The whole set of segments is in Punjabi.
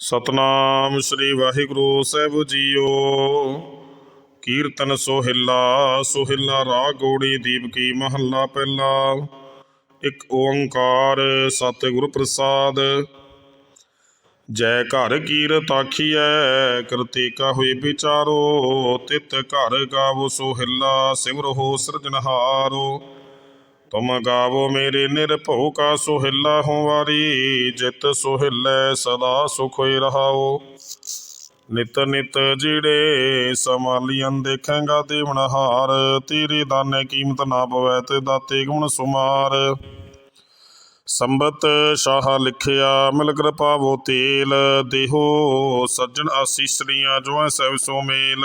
ਸਤਨਾਮ ਸ੍ਰੀ ਵਾਹਿਗੁਰੂ ਸਾਹਿਬ ਜੀਓ। ਕੀਰਤਨ ਸੋਹਿਲਾ ਸੋਹਿਲਾ ਰਾਗ ਗੋੜੀ ਦੀਪਕੀ ਮਹੱਲਾ ਪਹਿਲਾ। ਇੱਕ ਓੰਕਾਰ ਸਤਿਗੁਰ ਪ੍ਰਸਾਦ। ਜੈ ਘਰ ਕੀਰਤ ਆਖੀਐ ਕਰਤੇ ਕਾ ਹੋਈ ਵਿਚਾਰੋ। ਤਿਤ ਘਰ ਗਾਵੋ ਸੋਹਿਲਾ, ਸਿਮਰੋ ਸਿਰਜਨਹਾਰੋ ਤੁਮ ਗਾਵੋ ਮੇਰੇ ਨਿਰਭਉ ਕਾ ਸੁਹਿਲਾ ਹੋ ਵਾਰੀ। ਜਿਤ ਸੁਹਿਲੈ ਸਦਾ ਸੁਖ ਹੋਇ ਰਹਾਓ। ਨਿਤ ਨਿਤ ਜਿਹੜੇ ਸਮਾਲੀਆਂ ਦੇਖੇਗਾ ਦੇਵਨ ਹਾਰ। ਤੇਰੇ ਦਾਨੇ ਕੀਮਤ ਨਾ ਪਵੈ ਤੇ ਦਾਤੇ ਗੁਣ ਸੁਮਾਰ। ਸੰਬਤ ਸ਼ਾਹ ਲਿਖਿਆ, ਮਿਲ ਕਿਰਪਾਵੋ ਤੇਲ। ਦੇਹੋ ਸੱਜਣ ਆਸੀਸਰੀਆਂ ਜੋ ਸਭ ਸੋ ਮੇਲ।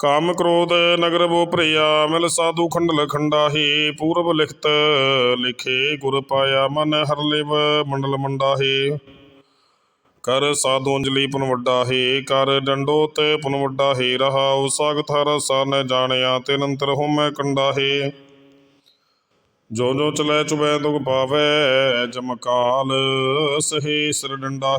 ਕਾਮ ਕ੍ਰੋਧ ਨਗਰ ਬੋ ਭਰਿਆ, ਮਿਲ ਸਾਧੂ ਖੰਡਲ ਖੰਡਾਹੇ, ਪੂਰਬ ਲਿਖਤ ਲਿਖੇ ਗੁਰ ਪਾਇਆ, ਮਨ ਹਰ ਮੰਡਲ ਮੰਡਾਹੇ। ਕਰ ਸਾਧੂ ਅੰਜਲੀ ਪੁਨ ਕਰ ਡੰਡੋ ਤੇ ਵੱਡਾ ਹੈ ਰਹਾਉ ਸਾਗਤ ਹਰ ਸਨ ਜਾਣਿਆ ਤੇ ਨੰਤਰ ਹੋਮੈ ਕੰਡਾ ਹੈ ਜੋ ਜੋ ਚਲੈ ਚੁਬੈ ਦੁਖ ਪਾਵੈ ਜਮਕਾਲ ਸਹੇ ਸਿਰ ਡੰਡਾ